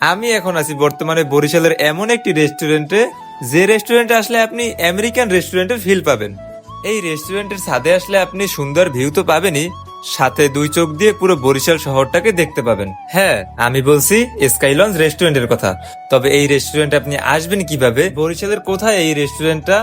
আমি এখন আছি বর্তমানে বরিশালের এমন একটি রেস্টুরেন্টে, যে রেস্টুরেন্টে আসলে আপনি আমেরিকান রেস্টুরেন্টের ফিল পাবেন। এই রেস্টুরেন্টের ছাদে আসলে আপনি সুন্দর ভিউ তো পাবেনই, সাথে দুই চোখ দিয়ে পুরো বরিশাল শহরটাকে দেখতে পাবেন। হ্যাঁ আমি বলছি স্কাইলঞ্জ রেস্টুরেন্টের কথা। তবে এই রেস্টুরেন্টে আপনি আসবেন কীভাবে? বরিশালের কোথায় এই রেস্টুরেন্টটা?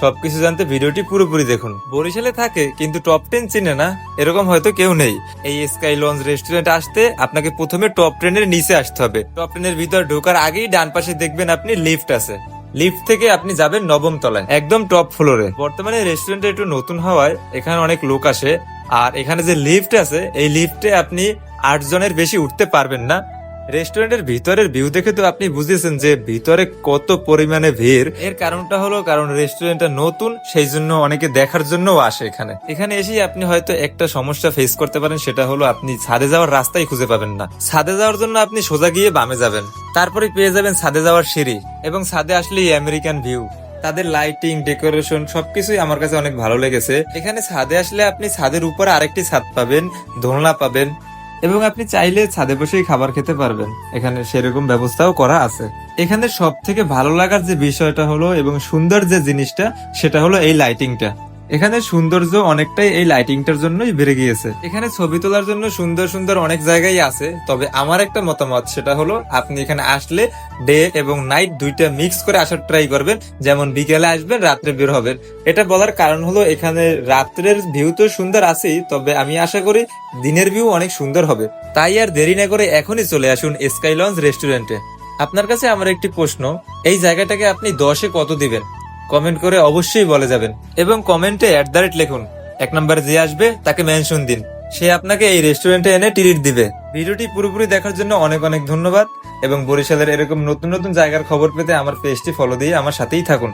সবকিছু জানতে ভিডিওটি পুরোপুরি দেখুন। বরিশালে থাকে, কিন্তু টপ টেন চিনে না। এরকম হয়তো কেউ নেই। এই স্কাই লঞ্চ রেস্টুরেন্ট আসতে আপনাকে প্রথমে টপ টেনের নিচে আসতে হবে। টপ টেনের ভিতর ঢোকার আগেই ডান পাশে দেখবেন আপনি লিফট আছে। লিফট থেকে আপনি যাবেন নবম তলায়, একদম টপ ফ্লোরে বর্তমানে রেস্টুরেন্টে একটু নতুন হওয়ায় এখানে অনেক লোক আসে। আর এখানে যে লিফট আছে, এই লিফটে আপনি আট জনের বেশি উঠতে পারবেন না। রেস্টুরেন্টের ভিতরের ভিউ দেখে তো আপনি বুঝেছেন যে ভিতরে কত পরিমাণে ভিড়। এর কারণটা হলো কারণ রেস্টুরেন্টটা নতুন সেই জন্য অনেকে দেখার জন্যও আসে এখানে। এখানে এসেই আপনি হয়তো একটা সমস্যা ফেস করতে পারেন, সেটা হলো আপনি ছাদে যাওয়ার রাস্তাই খুঁজে পাবেন না। ছাদে যাওয়ার জন্য আপনি সোজা গিয়ে বামে যাবেন। তারপরে পেয়ে যাবেন ছাদে যাওয়ার সিঁড়ি এবং ছাদে আসলেই আমেরিকান ভিউ তাদের লাইটিং ডেকোরেশন সবকিছুই আমার কাছে অনেক ভালো লেগেছে। এখানে ছাদে আসলে আপনি ছাদের উপরে আরেকটি ছাদ পাবেন, দোলনা পাবেন। এবং আপনি চাইলে ছাদে বসেই খাবার খেতে পারবেন। এখানে সেরকম ব্যবস্থাও করা আছে। এখানে সব থেকে ভালো লাগার যে বিষয়টা হলো এবং সুন্দর যে জিনিসটা, সেটা হলো এই লাইটিংটা এখানে সৌন্দর্য অনেকটাই এই লাইটিংটার জন্যই বেড়ে গিয়েছে। এখানে ছবি তোলার জন্য সুন্দর সুন্দর অনেক জায়গায় আছে, তবে আমার একটা মতামত, সেটা হলো আপনি এখানে আসলে ডে এবং নাইট দুইটা মিক্স করে আসার ট্রাই করবেন, যেমন বিকেলে আসবেন, রাত্রে বের হবেন। এটা বলার কারণ হলো এখানে রাত্রের ভিউ তো সুন্দর আছেই, তবে আমি আশা করি দিনের ভিউ অনেক সুন্দর হবে। তাই আর দেরি না করে এখনই চলে আসুন স্কাই লঞ্চ রেস্টুরেন্টে আপনার কাছে আমার একটি প্রশ্ন, এই জায়গাটাকে আপনি দশে কত দিবেন? কমেন্ট করে অবশ্যই বলে যাবেন। এবং কমেন্টে অ্যাট দ্য রেট লিখুন, এক নম্বরে যে আসবে তাকে মেনশন দিন। সে আপনাকে এই রেস্টুরেন্টে এনে টিরিট দিবে। ভিডিওটি পুরোপুরি দেখার জন্য অনেক অনেক ধন্যবাদ এবং বরিশালের এরকম নতুন নতুন জায়গার খবর পেতে আমার পেজটি ফলো দিয়ে আমার সাথেই থাকুন।